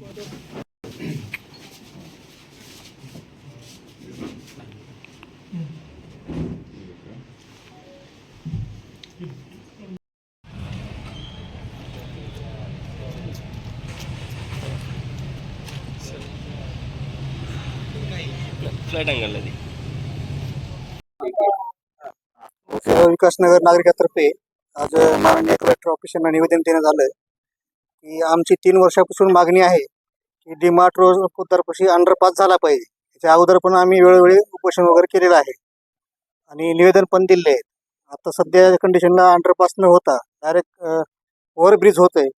Flat अँगलला ती विकासनगर नागरिकातर्फे आज माननीय कलेक्टर ऑफिसला निवेदन देण्यात आलं की आमची तीन वर्षापासून मागणी आहे की डीमार्ट रोड पोद्दारपाशी अंडरपास झाला पाहिजे. त्याच्या अगोदर पण आम्ही वेळोवेळी उपोषण वगैरे केलेलं आहे. आणि निवेदन पण दिले आहेत. आता सध्या कंडिशनला अंडरपास न होता डायरेक्ट ओव्हरब्रिज होत आहे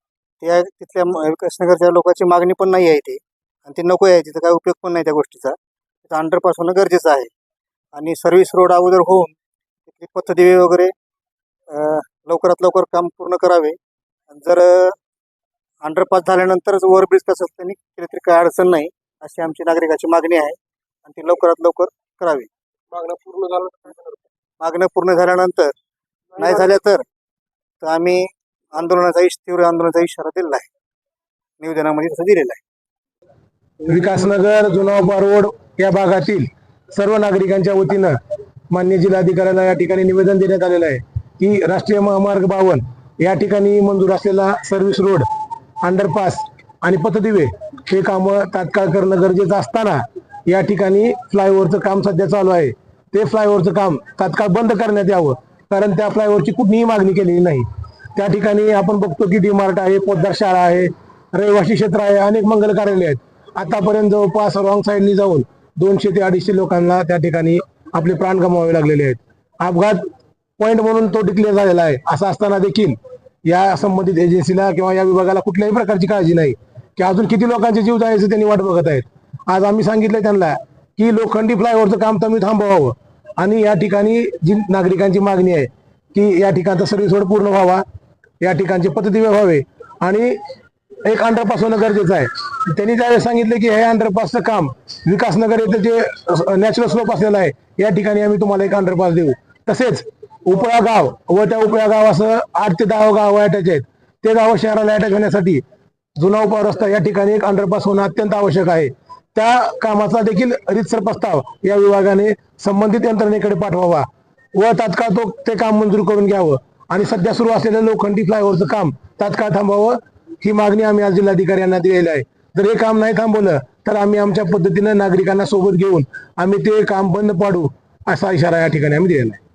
त्या तिथल्या विकासनगरच्या लोकांची मागणी पण नाही आहे ते. आणि ते नको आहे तिथं काय उपयोग पण नाही त्या गोष्टीचा. तिथं अंडरपास होणं गरजेचं आहे. आणि सर्व्हिस रोड अगोदर होऊन तिथली पथदिवे वगैरे लवकरात लवकर काम पूर्ण करावे. आणि जर अंडरपास झाल्यानंतरच ओव्हरब्रिज कसं त्यांनी केलं तरी काय अडचण नाही. अशी आमची नागरिकाची मागणी आहे आणि ती लवकरात लवकर करावी. मागणं पूर्ण झालं? मागणं पूर्ण झाल्यानंतर नाही झाल्या तर तर आम्ही आंदोलनाचा इश तीव्र आंदोलनाचा इशारा दिलेला आहे. निवेदनामध्ये तसं दिलेला आहे. विकासनगर जुनावपा रोड या भागातील सर्व नागरिकांच्या वतीनं मान्य जिल्हाधिकाऱ्यांना या ठिकाणी निवेदन देण्यात आलेलं आहे की राष्ट्रीय महामार्ग बावन या ठिकाणी मंजूर असलेला सर्व्हिस रोड अंडरपास आणि पथदिवे हे कामं तात्काळ करणं गरजेचं असताना या ठिकाणी फ्लायओव्हरचं काम सध्या चालू आहे. ते फ्लायओव्हरचं काम तात्काळ बंद करण्यात यावं कारण त्या फ्लायओव्हरची कुठलीही मागणी केलेली नाही. त्या ठिकाणी आपण बघतो की डीमार्ट आहे पोद्दार शाळा आहे रहिवासी क्षेत्र आहे अनेक मंगल कार्यालय आहेत. आतापर्यंत जवळपास रॉंग साईडनी जाऊन दोनशे ते अडीचशे लोकांना त्या ठिकाणी आपले प्राण गमावे लागलेले आहेत. अपघात पॉईंट म्हणून तो डिक्लेअर झालेला आहे असं असताना देखील या संबंधित एजन्सीला किंवा या विभागाला कुठल्याही प्रकारची काळजी नाही. की अजून किती लोकांचे जीव जायचे त्यांनी वाट बघत आहेत. आज आम्ही सांगितलं त्यांना की लोखंडी फ्लायओव्हरचं काम तुम्ही थांबवावं. आणि या ठिकाणी जी नागरिकांची मागणी आहे की या ठिकाणचा सर्व्हिस रोड पूर्ण व्हावा या ठिकाणचे पद्धती व्हावे. आणि एक अंडरपास होणं गरजेचं आहे. त्यांनी ज्यावेळेस सांगितलं की हे अंडरपासचं काम विकासनगर येथे जे नॅचरल स्लोप असलेलं आहे या ठिकाणी आम्ही तुम्हाला एक अंडरपास देऊ. तसेच उपळा गाव व त्या उपळा गाव असं आठ ते दहा गाव अटॅच आहेत ते गाव शहराला अटॅच होण्यासाठी जुना उपळा रस्ता या ठिकाणी एक अंडरपास होणं अत्यंत आवश्यक आहे. त्या कामाचा देखील रितसर प्रस्ताव या विभागाने संबंधित यंत्रणेकडे पाठवावा व तात्काळ तो ते काम मंजूर करून घ्यावं. आणि सध्या सुरू असलेलं लोखंडी फ्लायओव्हरचं काम तात्काळ थांबवावं ही मागणी आम्ही आज जिल्हाधिकारी यांना दिलेली आहे. जर हे काम नाही थांबवलं तर आम्ही आमच्या पद्धतीनं नागरिकांना सोबत घेऊन आम्ही ते काम बंद पाडू असा इशारा या ठिकाणी आम्ही दिलेला आहे.